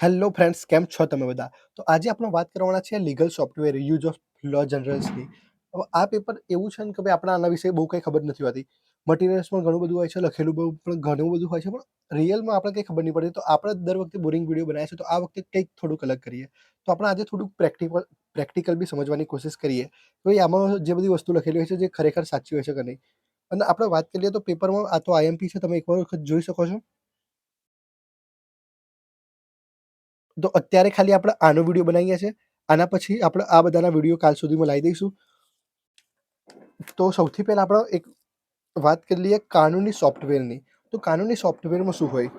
Hello friends કેમ છો તમે બધા? તો આજે આપણે વાત કરવાના છે legal software use of law જનરલ્સની હવે આ પેપર એવું છે ને કે ભાઈ આપણે આના વિશે બહુ કંઈ ખબર નથી હોતી. મટીરિયલ્સમાં ઘણું બધું હોય છે, લખેલું બહુ પણ ઘણું બધું હોય છે, પણ રિયલમાં આપણે કંઈ ખબર નહીં પડતી. તો આપણે દર વખતે બોરિંગ વીડિયો બનાવીએ છીએ, તો આ વખતે કંઈક થોડુંક અલગ કરીએ. તો આપણે આજે થોડુંક પ્રેક્ટિકલ પ્રેક્ટિકલ બી સમજવાની કોશિશ કરીએ. ભાઈ આમાં જે બધી વસ્તુ લખેલી હોય છે, જે ખરેખર સાચી હોય છે કે નહીં? અને આપણે વાત કરીએ તો પેપરમાં આ તો આઈએમપી છે, તમે એક વખત જોઈ શકો છો. તો અત્યારે ખાલી આપણે આનો વીડિયો બનાવીએ છીએ. આના પછી આપણે આ બધાના વીડિયો કાલ સુધીમાં લાવી દઈશું. તો સૌથી પહેલાં આપણે એક વાત કરી લઈએ કાનૂની સોફ્ટવેરની. તો કાનૂની સોફ્ટવેરમાં શું હોય?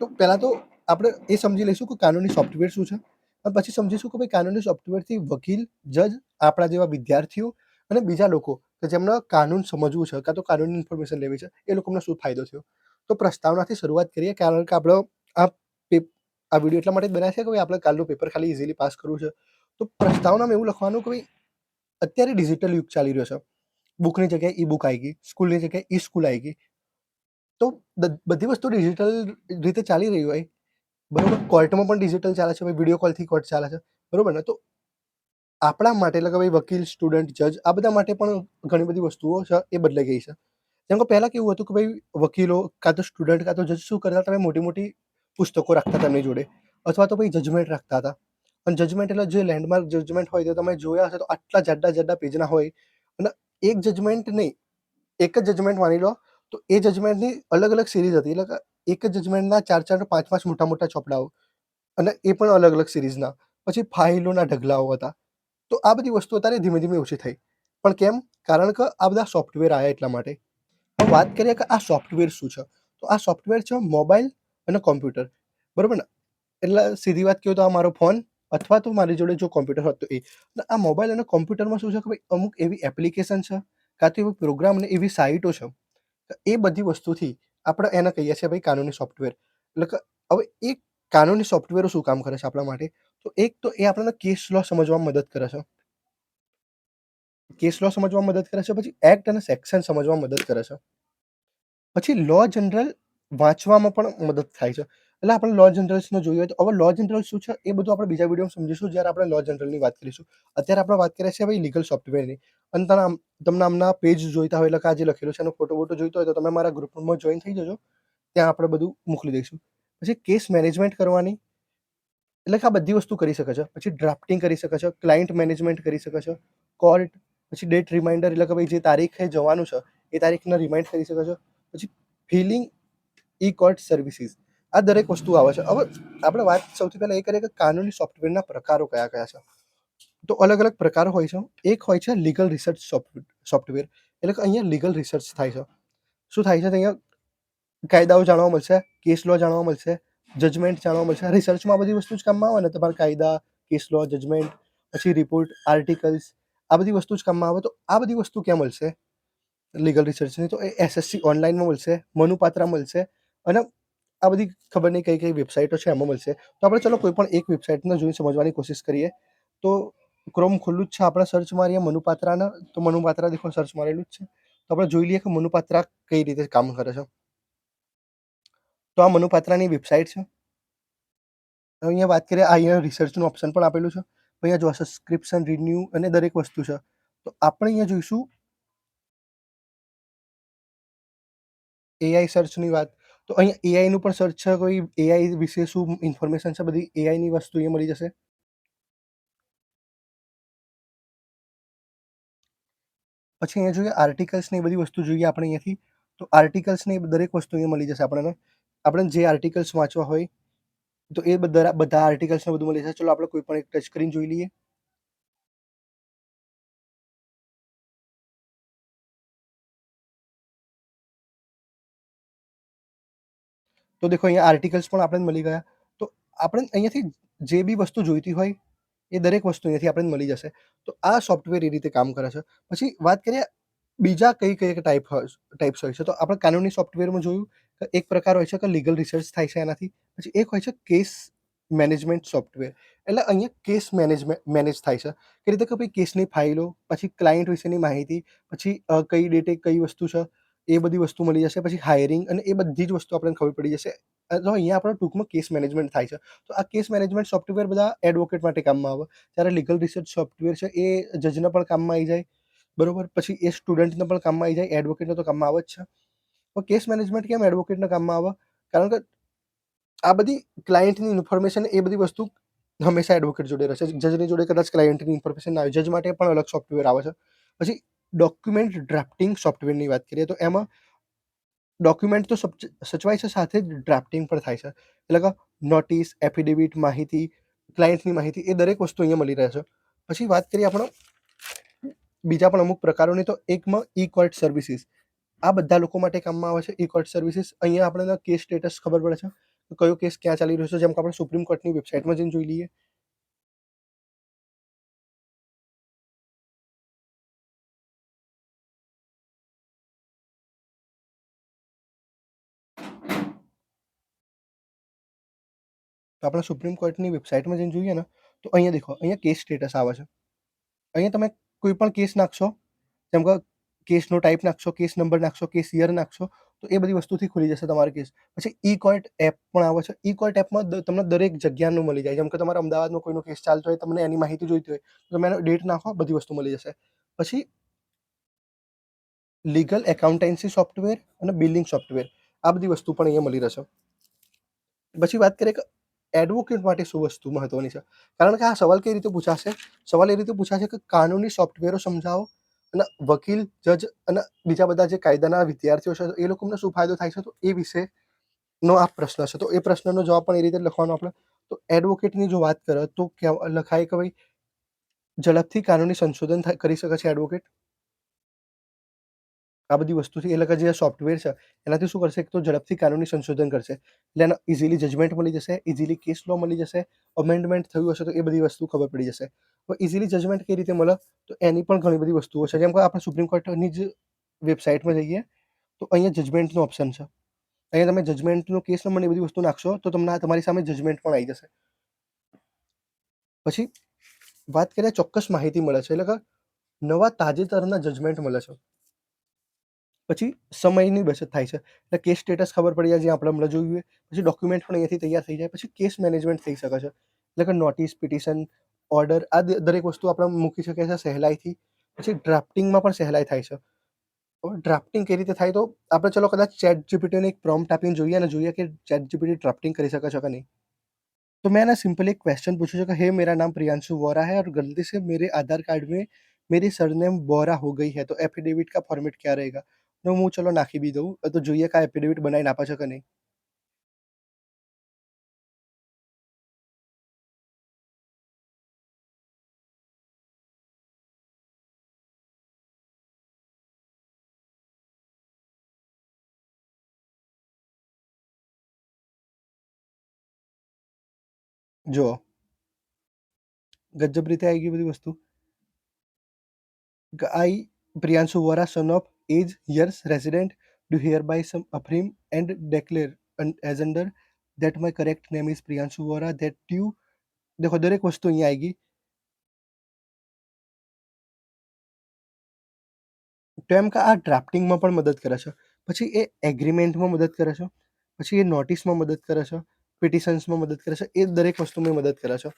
તો પહેલાં તો આપણે એ સમજી લઈશું કે કાનૂની સોફ્ટવેર શું છે. અને પછી સમજીશું કે ભાઈ કાનૂની સોફ્ટવેરથી વકીલ, જજ, આપણા જેવા વિદ્યાર્થીઓ અને બીજા લોકો, કે જેમને કાનૂન સમજવું છે, કાં તો કાનૂની ઇન્ફોર્મેશન લેવી છે, એ લોકોને શું ફાયદો થયો? તો પ્રસ્તાવનાથી શરૂઆત કરીએ. કારણ કે આપણો આ આ વીડિયો એટલા માટે બનાવ્યા છે કે આપણે કાલનું પેપર ખાલી ઇઝીલી પાસ કરવું છે. તો પ્રસ્તાવનામાં એવું લખવાનું કે ભાઈ, અત્યારે ડિજિટલ યુગ ચાલી રહ્યો છે. બુકની જગ્યાએ ઈ બુક આવી ગઈ સ્કૂલની જગ્યાએ ઈ સ્કૂલ આવી ગઈ. તો બધી વસ્તુ ડિજિટલ રીતે ચાલી રહી હોય. બરોબર? કોર્ટમાં પણ ડિજિટલ ચાલે છે, ભાઈ વીડિયો કોલથી કોર્ટ ચાલે છે. બરોબર ને? તો આપણા માટે, એટલે કે ભાઈ, વકીલ સ્ટુડન્ટ જજ આ બધા માટે પણ ઘણી બધી વસ્તુઓ છે, એ બદલાઈ ગઈ છે. જેમ કે પહેલાં કેવું હતું કે ભાઈ, વકીલો, કાં તો સ્ટુડન્ટ કાં તો જજ શું કરતા તમે મોટી મોટી પુસ્તકો રાખતા હતા એમની જોડે, અથવા તો ભાઈ જજમેન્ટ રાખતા હતા. અને જજમેન્ટ એટલે જે લેન્ડમાર્ક જજમેન્ટ હોય તો તમે જોયા હશે તો આટલા જાડા જાડા પેજના હોય. અને એક જજમેન્ટ નહીં, એક જ જજમેન્ટ માની લો, તો એ જજમેન્ટની અલગ અલગ સિરીઝ હતી. એટલે એક જ જજમેન્ટના ચાર ચાર, પાંચ પાંચ મોટા મોટા ચોપડાઓ. અને એ પણ અલગ અલગ સિરીઝના પછી ફાઇલોના ઢગલાઓ હતા. તો આ બધી વસ્તુ અત્યારે ધીમે ધીમે ઓછી થઈ. પણ કેમ? કારણ કે આ બધા સોફ્ટવેર આવ્યા એટલા માટે. વાત કરીએ કે આ સોફ્ટવેર શું છે? તો આ સોફ્ટવેર છે મોબાઈલ અને કોમ્પ્યુટર બરાબર ને? એટલે સીધી વાત કહું તો આ મારો ફોન અથવા તો મારી જોડે જો કોમ્પ્યુટર હોત તો એ. આ મોબાઈલ અને કોમ્પ્યુટરમાં શું છે કે ભાઈ અમુક એવી એપ્લિકેશન છે, કાં તો એવો પ્રોગ્રામ અને એવી સાઇટો છે. એ બધી વસ્તુથી આપણે એને કહીએ છીએ ભાઈ કાનૂની સોફ્ટવેર એટલે કે હવે એ કાનૂની સોફ્ટવેરો શું કામ કરે છે આપણા માટે? તો એક તો એ આપણને કેસ લો સમજવામાં મદદ કરે છે. કેસ લો સમજવામાં મદદ કરે છે, પછી એક્ટ અને સેક્શન સમજવામાં મદદ કરે છે. પછી લો જનરલ વાંચવામાં પણ મદદ થાય છે. એટલે આપણે લો જનરલ્સનો જોઈએ તો હવે લો જનરલ શું છે? એ બધું આપણે બીજા વિડીયોમાં સમજીશું. જ્યારે આપણે લો જનરલની વાત કરીશું. અત્યારે આપણે વાત કરીએ છીએ ભાઈ લીગલ સોફ્ટવેરની અને તમને તમને આમના પેજ જોઈતા હોય, એટલે કે જે લખેલું છે એનો ફોટો વોટો જોઈતો હોય, તો તમે મારા ગ્રુપમાં જોઈન થઈ જજો. ત્યાં આપણે બધું મોકલી દઈશું. પછી કેસ મેનેજમેન્ટ કરવાની. એટલે કે આ બધી વસ્તુ કરી શકે છે. પછી ડ્રાફ્ટિંગ કરી શકે છે. ક્લાયન્ટ મેનેજમેન્ટ કરી શકે છે. કોર્ટ પછી ડેટ રિમાઇન્ડર એટલે કે ભાઈ જે તારીખે જવાનું છે, એ તારીખને રિમાઇન્ડ કરી શકે છે. પછી ફિલિંગ ઈ કોર્ટ સર્વિસીસ આ દરેક વસ્તુ આવે છે. હવે આપણે વાત સૌથી પહેલાં એ કરીએ કે કાનૂની સોફ્ટવેરના પ્રકારો કયા કયા છે. તો અલગ અલગ પ્રકારો હોય છે. એક હોય છે લીગલ રિસર્ચ સોફ્ટવેર એટલે કે અહીંયા લીગલ રિસર્ચ થાય છે. શું થાય છે? અહીંયા કાયદાઓ જાણવા મળશે કેસ લો જાણવા મળશે જજમેન્ટ જાણવા મળશે. રિસર્ચમાં બધી વસ્તુ જ કામમાં આવે ને? તમારા કાયદા કેસ લો જજમેન્ટ પછી રિપોર્ટ આર્ટિકલ્સ આ બધી વસ્તુ જ કામમાં આવે. તો આ બધી વસ્તુ ક્યાં મળશે? લીગલ રિસર્ચની તો એ એસએસસી ઓનલાઈનમાં મળશે, મનુપાત્રા મળશે અને આ બધી ખબર નહીં કઈ કઈ વેબસાઇટો છે, એમાં મળશે. તો આપણે ચલો કોઈ પણ એક વેબસાઇટને જોઈને સમજવાની કોશિશ કરીએ. તો ક્રોમ ખુલ્લું જ છે આપણે સર્ચ મારીએ મનુપાત્રાના તો મનુપાત્રા દેખો સર્ચ મારેલું જ છે. તો આપણે જોઈ લઈએ કે મનુપાત્રા કઈ રીતે કામ કરે છે. તો આ મનુપાત્રાની વેબસાઇટ છે. અહીંયા વાત કરીએ અહીંયા રિસર્ચનું ઓપ્શન પણ આપેલું છે. અહીંયા જો સબસ્ક્રિપ્શન રિન્યુ અને દરેક વસ્તુ છે. તો આપણે અહીંયા જોઈશું એઆઈ સર્ચની વાત. તો અહીંયા એઆઈનું પણ સર્ચ છે, કોઈ એઆઈ વિશે શું ઇન્ફોર્મેશન છે, બધી એઆઈની વસ્તુ અહીંયા મળી જશે? પછી અહીંયા જોઈએ આર્ટિકલ્સની બધી વસ્તુ જોઈએ આપણે અહીંયાથી. તો આર્ટિકલ્સની દરેક વસ્તુ અહીંયા મળી જશે આપણને. આપણે જે આર્ટિકલ્સ વાંચવા હોય, તો એ બધા બધા આર્ટિકલ્સને બધું મળી જશે. ચલો આપણે કોઈ પણ એક ટચ કરીને જોઈ લઈએ. તો દેખો, અહીંયા આર્ટિકલ્સ પણ આપણે મળી ગયા. તો આપણે અહીંયાથી જે બી વસ્તુ જોઈતી હોય, એ દરેક વસ્તુ અહીંયાથી આપણને મળી જશે. તો આ સોફ્ટવેર એ રીતે કામ કરે છે. પછી વાત કરીએ, બીજા કઈ કઈ ટાઈપ ટાઈપ્સ હોય છે. તો આપણે કાનૂની સોફ્ટવેરમાં જોયું એક પ્રકાર હોય છે કે લીગલ રિસર્ચ થાય છે એનાથી. પછી એક હોય છે કેસ મેનેજમેન્ટ સોફ્ટવેર એટલે અહીંયા કેસ મેનેજમેન્ટ મેનેજ થાય છે. કે રીતે કે ભાઈ કેસની ફાઇલો પછી ક્લાયન્ટ વિશેની માહિતી, પછી કઈ ડેટે કઈ વસ્તુ છે એ બધી વસ્તુ મળી જશે, પછી હાયરિંગ અને એ બધી જ વસ્તુ આપણને ખબર પડી જશે તો અહીંયા આપણો ટૂંકમાં કેસ મેનેજમેન્ટ થાય છે. તો આ કેસ મેનેજમેન્ટ સોફ્ટવેર બધા એડવોકેટ માટે કામમાં આવે. ત્યારે લીગલ રિસર્ચ સોફ્ટવેર છે, એ જજના પણ કામમાં આવી જાય. બરોબર? પછી એ સ્ટુડન્ટને પણ કામમાં આવી જાય. એડવોકેટને તો કામમાં આવે જ છે. તો કેસ મેનેજમેન્ટ કેમ એડવોકેટના કામમાં આવે? કારણ કે આ બધી ક્લાયન્ટની ઇન્ફોર્મેશન એ બધી વસ્તુ હંમેશા એડવોકેટ જોડે રહેશે. જજની જોડે કદાચ ક્લાયન્ટની ઇન્ફોર્મેશન ના આવે જજ માટે પણ અલગ સોફ્ટવેર આવે છે. પછી ડોક્યુમેન્ટ ડ્રાફ્ટિંગ સોફ્ટવેરની વાત કરીએ તો એમાં ડોક્યુમેન્ટ તો સચ સચવાય છે સાથે જ ડ્રાફ્ટિંગ પણ થાય છે. એટલે કે નોટિસ, એફિડેવિટ, માહિતી, ક્લાયન્ટની માહિતી એ દરેક વસ્તુ અહીંયા મળી રહે છે. પછી વાત કરીએ આપણે બીજા પણ અમુક પ્રકારોની તો એકમાં ઈ-કોર્ટ સર્વિસીસ. આ બધા લોકો માટે કામમાં આવે છે ઈ-કોર્ટ સર્વિસીસ. અહીંયા આપણને કેસ સ્ટેટસ ખબર પડે છે. કયો કેસ ક્યાં ચાલી રહ્યો છે. જેમ કે આપણે સુપ્રીમ કોર્ટની વેબસાઇટમાં જઈને જોઈ લઈએ. તો આપણે સુપ્રીમ કોર્ટની વેબસાઇટમાં જઈને જોઈએ ને તો અહીંયા દેખો અહીંયા કેસ સ્ટેટસ આવે છે. અહીંયા તમે કોઈ પણ કેસ નાખશો જેમ કે કેસનો ટાઈપ નાખશો, કેસ નંબર નાખશો, કેસ યર નાખશો તો એ બધી વસ્તુથી ખુલી જશે તમારો કેસ. પછી ઈ-કોર્ટ એપ પણ આવે છે. ઈ-કોર્ટ એપમાં તમને દરેક જગ્યાનું મળી જાય. જેમ કે તમારે અમદાવાદમાં કોઈનો કેસ ચાલતો હોય તમને એની માહિતી જોઈતી હોય તો તમે એનો ડેટ નાખો બધી વસ્તુ મળી જશે. પછી લીગલ એકાઉન્ટન્સી સોફ્ટવેર અને બિલિંગ સોફ્ટવેર આ બધી વસ્તુ પણ અહીંયા મળી રહેશે. પછી વાત કરીએ કે એડવોકેટ માટે શું વસ્તુ મહત્વની છે? કારણ કે આ સવાલ કઈ રીતે પૂછાશે? સવાલ એ રીતે પૂછાશે કે કાનૂની સોફ્ટવેરો સમજાવો અને વકીલ, જજ અને બીજા બધા જે કાયદાના વિદ્યાર્થીઓ છે એ લોકોને શું ફાયદો થાય છે તો એ વિશેનો આ પ્રશ્ન છે. તો એ પ્રશ્નનો જવાબ પણ એ રીતે લખવાનો આપણે. તો એડવોકેટની જો વાત કરે તો લખાય કે ભાઈ ઝડપથી કાનૂની સંશોધન કરી શકે છે એડવોકેટ. આ બધી વસ્તુથી એટલે કે જે સોફ્ટવેર છે એનાથી શું કરશે એક તો ઝડપથી કાનૂની સંશોધન કરશે. એટલે એના ઇઝીલી જજમેન્ટ મળી જશે, ઇઝીલી કેસ લો મળી જશે, અમેન્ડમેન્ટ થયું હશે તો એ બધી વસ્તુ ખબર પડી જશે. તો ઇઝીલી જજમેન્ટ કઈ રીતે મળે? તો એની પણ ઘણી બધી વસ્તુઓ છે. જેમ કે આપણે સુપ્રીમ કોર્ટની જ વેબસાઇટમાં જઈએ તો અહીંયા જજમેન્ટનો ઓપ્શન છે. અહીંયા તમે જજમેન્ટનો કેસ નંબર એ બધી વસ્તુ નાખશો તો તમને તમારી સામે જજમેન્ટ પણ આવી જશે. પછી વાત કરીએ ચોક્કસ માહિતી મળે છે. એટલે કે નવા તાજેતરના જજમેન્ટ મળે છે. પછી સમયની બચત થાય છે. એટલે કેસ સ્ટેટસ ખબર પડી જાય જે આપણે હમણાં જોયું એ. પછી ડોક્યુમેન્ટ પણ અહીંયાથી તૈયાર થઈ જાય. પછી કેસ મેનેજમેન્ટ થઈ શકે છે. એટલે કે નોટિસ, પિટિશન, ઓર્ડર આ દ દરેક વસ્તુ આપણે મૂકી શકીએ છીએ સહેલાઈથી. પછી ડ્રાફ્ટિંગમાં પણ સહેલાઈ થાય છે. હવે ડ્રાફ્ટિંગ કઈ રીતે થાય તો આપણે ચલો કદાચ ચેટ જીપીટીને એક પ્રોમ્પ્ટ આપીને જોઈએ અને જોઈએ કે ચેટ જીપીટી ડ્રાફ્ટિંગ કરી શકે છે કે નહીં. तो मैं ना सिंपल एक क्वेश्चन पूछूँ कि हे मेरा नाम प्रियांशु वोरा है और गलती से मेरे आधार कार्ड में मेरी सरनेम वोरा हो गई है तो एफिडेविट का फॉर्मेट क्या रहेगा? તો હું ચલો નાખી બી દઉં. તો જોઈએ કે એફિડેવિટ બનાવીને આપે છે કે નહીં. જુઓ. ગજબ રીતે આવી ગઈ બધી વસ્તુ. I Priyanshu Vora son of age, years, resident, do hereby some affirm and declare un- as under that my correct name is Priyanshu Vora, that you દેખો દરેક વસ્તુ અહીંયા આવી ગઈ. તો એમ કે આ ડ્રાફ્ટિંગમાં પણ મદદ કરે છે. પછી એ એગ્રીમેન્ટમાં મદદ કરે છે. પછી એ નોટિસમાં મદદ કરે છે. પિટિશન્સમાં મદદ કરે છે. એ દરેક વસ્તુમાં મદદ કરે છે.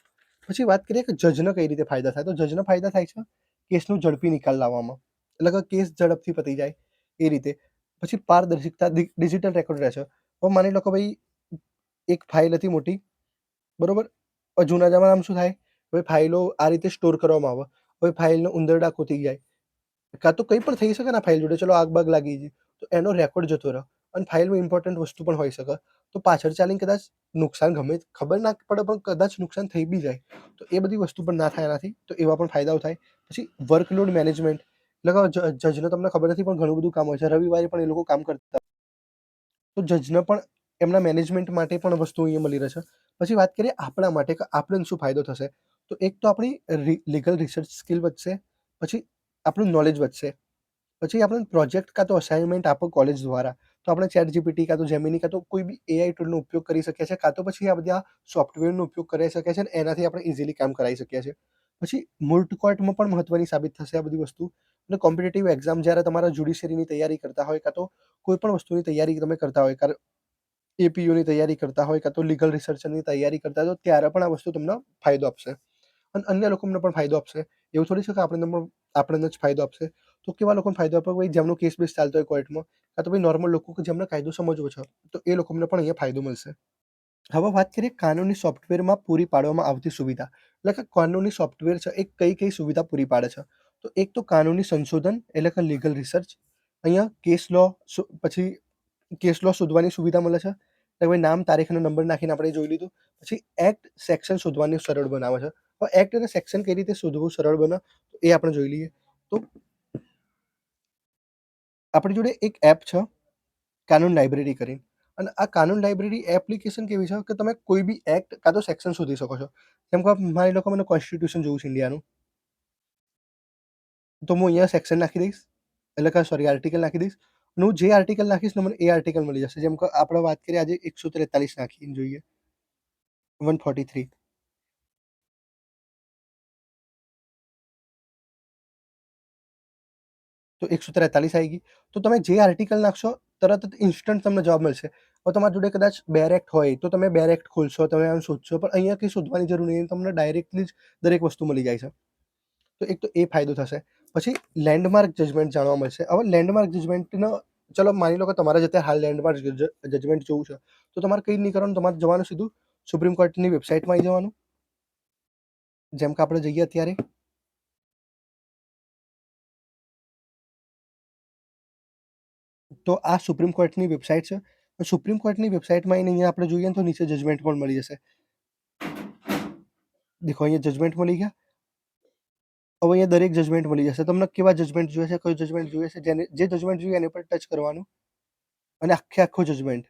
પછી વાત કરીએ કે જજનો કઈ રીતે ફાયદા થાય. તો જજનો ફાયદા થાય છે કેસનો ઝડપી નિકાલ લાવવામાં. એટલે કે કેસ ઝડપથી પતી જાય એ રીતે. પછી પારદર્શિકતા ડિજિટલ રેકોર્ડ રહેશે પણ માની લો કે ભાઈ એક ફાઇલ હતી મોટી, બરોબર? જૂના જમાનામાં શું થાય? હવે ફાઇલો આ રીતે સ્ટોર કરવામાં આવે. હવે ફાઇલનો ઉંદરડા ખોટી જાય. કાં તો કંઈ પણ થઈ શકે ને ફાઇલ જોડે. ચલો આગ-બાગ લાગી ગઈ. તો એનો રેકોર્ડ જતો રહ્યો અને ફાઇલમાં ઇમ્પોર્ટન્ટ વસ્તુ પણ હોઈ શકે. તો પાછળ ચાલીને કદાચ નુકસાન ગમે ખબર ના પડે પણ કદાચ નુકસાન થઈ બી જાય. તો એ બધી વસ્તુ પણ ના થાય એનાથી. તો એવા પણ ફાયદાઓ થાય. પછી વર્કલોડ મેનેજમેન્ટ એટલે જજને તમને ખબર નથી પણ ઘણું બધું કામ હોય છે. રવિવારે પણ એ લોકો કામ કરતા તો જજને પણ એમના મેનેજમેન્ટ માટે પણ વસ્તુ અહીંયા મળી રહે છે. પછી વાત કરીએ આપણા માટે કે આપણને શું ફાયદો થશે. તો એક તો આપણી લીગલ રિસર્ચ સ્કિલ વધશે. પછી આપણું નોલેજ વધશે. પછી આપણને પ્રોજેક્ટ કાં તો અસાઇનમેન્ટ આપો કોલેજ દ્વારા, તો આપણે ચેટ જીપીટી કાં તો જેમિની કાં તો કોઈ બી એઆઈ ટૂલનો ઉપયોગ કરી શકીએ છીએ. કાં તો પછી આ બધા સોફ્ટવેરનો ઉપયોગ કરી શકીએ છીએ એનાથી આપણે ઇઝીલી કામ કરાવી શકીએ છીએ. પછી મૂર્ત કોર્ટમાં પણ મહત્વની સાબિત થશે આ બધી વસ્તુ. અને કોમ્પિટેટિવ એક્ઝામ જ્યારે તમારા જ્યુડિશિયરીની તૈયારી કરતા હોય કાં તો કોઈ પણ વસ્તુની તૈયારી તમે કરતા હોય. કારણ એપીયુની તૈયારી કરતા હોય, કાં તો લીગલ રિસર્ચરની તૈયારી કરતા હોય ત્યારે પણ આ વસ્તુ તમને ફાયદો આપશે. અને અન્ય લોકોને પણ ફાયદો આપશે. એવું થોડી છે કે આપણને પણ આપણને જ ફાયદો આપશે. તો કેવા લોકોને ફાયદો આપે? ભાઈ, જેમનો કેસ બેસ ચાલતો હોય કોર્ટમાં કાં તો ભાઈ નોર્મલ લોકો કે જેમને કાયદો સમજવો છે, તો એ લોકોને પણ અહીંયા ફાયદો મળશે. હવે વાત કરીએ કાનૂની સોફ્ટવેરમાં પૂરી પાડવામાં આવતી સુવિધા. એટલે કે કાનૂની સોફ્ટવેર છે, એ કઈ કઈ સુવિધા પૂરી પાડે છે? તો એક તો કાનૂની સંશોધન, એટલે કે લીગલ રિસર્ચ અહીંયા કેસ લો પછી કેસ લો શોધવાની સુવિધા મળે છે. એટલે નામ તારીખનો નંબર નાખીને આપણે જોઈ લીધું. પછી એક્ટ સેક્શન શોધવાની સરળ બનાવે છે. તો એક્ટ અને સેક્શન કઈ રીતે શોધવું સરળ બને એ આપણે જોઈ લઈએ. તો આપણી જોડે એક એપ છે, કાનૂન લાઇબ્રેરી કરીને. અને આ કાનૂન લાઇબ્રેરી એપ્લિકેશન કેવી છે? કે તમે કોઈ બી એક્ટ કાં તો સેક્શન શોધી શકો છો. જેમ કે મારી લોકો મને કોન્સ્ટિટ્યુશન જોવું છે ઇન્ડિયાનું તો હું અહીંયા સેક્શન નાખી દઈશ એટલે કે સોરી આર્ટિકલ નાખી દઈશ અને હું જે આર્ટિકલ નાખીશ ને મને એ આર્ટિકલ મળી જશે જેમ કે આપણે વાત કરીએ આજે એકસો ત્રેતાલીસ નાખીને જોઈએ વન ફોર્ટી થ્રી તો એકસો ત્રેતાલીસ આવી ગઈ તો તમે જે આર્ટિકલ નાખશો તરત જ ઇન્સ્ટન્ટ તમને જવાબ મળશે હવે તમારી જોડે કદાચ બેરેક્ટ હોય તો તમે બેરેક્ટ ખોલશો તમે આમ શોધશો પણ અહીંયા કંઈ શોધવાની જરૂર નહીં તમને ડાયરેક્ટલી જ દરેક વસ્તુ મળી જાય છે તો એક તો એ ફાયદો થશે પછી લેન્ડમાર્ક જજમેન્ટ જાણવા મળશે. હવે લેન્ડમાર્ક જજમેન્ટનો ચલો માની લો કે તમારે જતે હાલ લેન્ડમાર્ક જજમેન્ટ જોવું છે. તો તમારે કંઈ નહીં કરવાનું, તમારે જવાનું સીધું સુપ્રીમ કોર્ટની વેબસાઇટમાં આવી જવાનું. જેમ કે આપણે જઈએ અત્યારે. તો આ સુપ્રીમ કોર્ટની વેબસાઇટ છે. સુપ્રીમ કોર્ટની વેબસાઇટમાં આવીને અહીંયા આપણે જોઈએ તો નીચે જજમેન્ટ પણ મળી જશે. દેખો, અહીંયા જજમેન્ટ મળી ગયા. હવે અહીંયા દરેક જજમેન્ટ મળી જશે. તમને કેવા જજમેન્ટ જોઈએ છે, કયું જજમેન્ટ જોઈએ છે, જેને જે જજમેન્ટ જોઈએ એની પર ટચ કરવાનું. અને આખે આખો judgement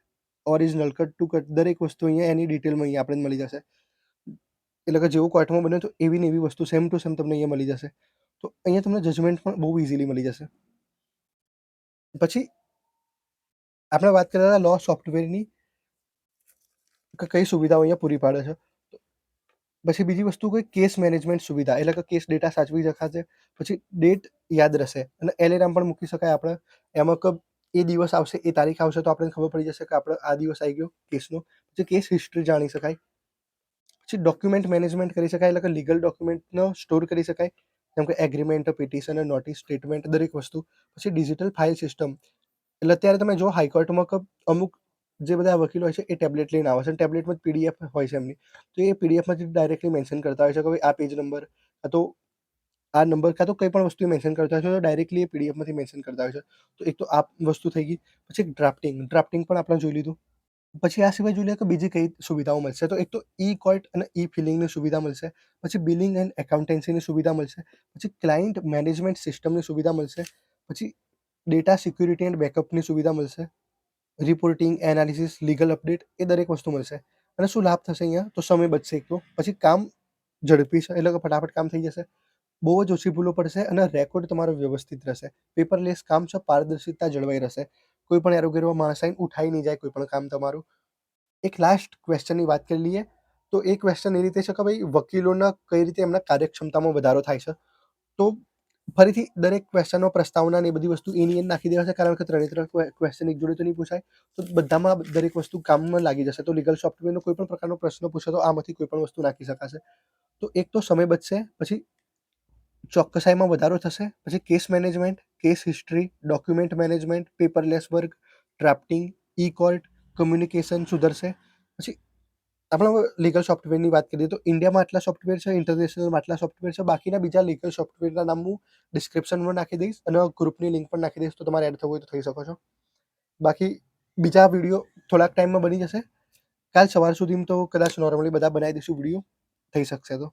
original cut to cut દરેક વસ્તુ અહીંયા એની ડિટેલમાં અહીંયા આપણે મળી જશે. એટલે કે જેવું કોર્ટમાં બને તો એવી ને એવી વસ્તુ સેમ ટુ સેમ તમને અહીંયા મળી જશે. તો અહીંયા તમને જજમેન્ટ પણ બહુ ઇઝીલી મળી જશે. પછી આપણે વાત કરતા હતા લો સોફ્ટવેરની કઈ સુવિધાઓ અહીંયા પૂરી પાડે છે. પછી બીજી વસ્તુ કોઈ કેસ મેનેજમેન્ટ સુવિધા એટલે કે કેસ ડેટા સાચવી શકાશે, પછી ડેટ યાદ રહેશે અને એલેરામ પણ મૂકી શકાય આપણે. એમાં કે એ દિવસ આવશે, એ તારીખ આવશે, તો આપણને ખબર પડી જશે કે આપણે આ દિવસ આવી ગયો કેસનો. પછી કેસ હિસ્ટ્રી જાણી શકાય. પછી ડોક્યુમેન્ટ મેનેજમેન્ટ કરી શકાય, એટલે કે લીગલ ડોક્યુમેન્ટનો સ્ટોર કરી શકાય. જેમ કે એગ્રીમેન્ટ પિટિશન નોટિસ સ્ટેટમેન્ટ દરેક વસ્તુ. પછી ડિજિટલ ફાઇલ સિસ્ટમ એટલે અત્યારે તમે જો હાઈકોર્ટમાં અમુક જે બધા વકીલો હોય છે, એ ટેબ્લેટ લઈને આવે છે. ટેબ્લેટમાં જ પીડીએફ હોય છે એમની. તો એ પીડીએફમાંથી ડાયરેક્ટલી મેન્શન કરતા હોય છે કે ભાઈ આ પેજ નંબર કાં તો આ નંબર કાં તો કંઈ પણ વસ્તુ મેન્શન કરતા હોય છે, તો ડાયરેક્ટલી એ પીડીએફમાંથી મેન્શન કરતા હોય છે. તો એક તો આ વસ્તુ થઈ ગઈ. પછી ડ્રાફ્ટિંગ ડ્રાફ્ટિંગ પણ આપણે જોઈ લીધું. પછી આ સિવાય જોઈ લે કે બીજી કઈ સુવિધાઓ મળશે. તો એક તો ઈ કોર્ટ અને ઈ ફિલિંગની સુવિધા મળશે. પછી બિલિંગ એન્ડ એકાઉન્ટન્સીની સુવિધા મળશે. પછી ક્લાયન્ટ મેનેજમેન્ટ સિસ્ટમની સુવિધા મળશે. પછી ડેટા સિક્યુરિટી એન્ડ બેકઅપની સુવિધા મળશે. રિપોર્ટિંગ એનાલિસિસ લીગલ અપડેટ એ દરેક વસ્તુ મળશે. અને શું લાભ થશે અહીંયા? તો સમય બચશે એક તો. પછી કામ ઝડપી છે, એટલે કે ફટાફટ કામ થઈ જશે. બહુ જ ઓછી ભૂલો પડશે અને રેકોર્ડ તમારો વ્યવસ્થિત રહેશે. પેપરલેસ કામ છે, પારદર્શિતા જળવાઈ રહેશે. કોઈ પણ એરોગેરો માણસ આઈને ઉઠાઈ નહીં જાય કોઈ પણ કામ તમારું. એક લાસ્ટ ક્વેશ્ચનની વાત કરી લઈએ. તો એ ક્વેશ્ચન એ રીતે છે કે ભાઈ વકીલોના કઈ રીતે એમના કાર્યક્ષમતામાં વધારો થાય છે? તો ફરીથી દરેક ક્વેશ્ચનનો પ્રસ્તાવના ને બધી વસ્તુ એની અંદર નાખી દેવાશે કારણ કે ત્રણે ત્રણ ક્વેશ્ચન એક જોડે તો નહીં પૂછાય. તો બધામાં દરેક વસ્તુ કામમાં લાગી જશે. તો લીગલ સોફ્ટવેરનો કોઈ પણ પ્રકારનો પ્રશ્ન પૂછે તો આમાંથી કોઈ પણ વસ્તુ નાખી શકાશે. તો એક તો સમય બચશે, પછી ચોક્કસાઈમાં વધારો થશે, પછી case management case history document management paperless work drafting e court communication સુધરશે. પછી આપણે લીગલ સોફ્ટવેરની વાત કરીએ તો ઇન્ડિયામાં આટલા સોફ્ટવેર છે ઇન્ટરનેશનલમાં આટલા સોફ્ટવેર છે, બાકીના બીજા લીગલ સોફ્ટવેરના નામ હું ડિસ્ક્રિપ્શનમાં નાખી દઈશ અને ગ્રુપની લિંક પણ નાખી દઈશ તો તમારે એડ થવું હોય તો થઈ શકો છો. બાકી બીજા વીડિયો થોડાક ટાઈમમાં બની જશે. કાલ સવાર સુધીમાં તો કદાચ નોર્મલી બધા બનાવી દઈશું વીડિયો થઈ શકશે તો.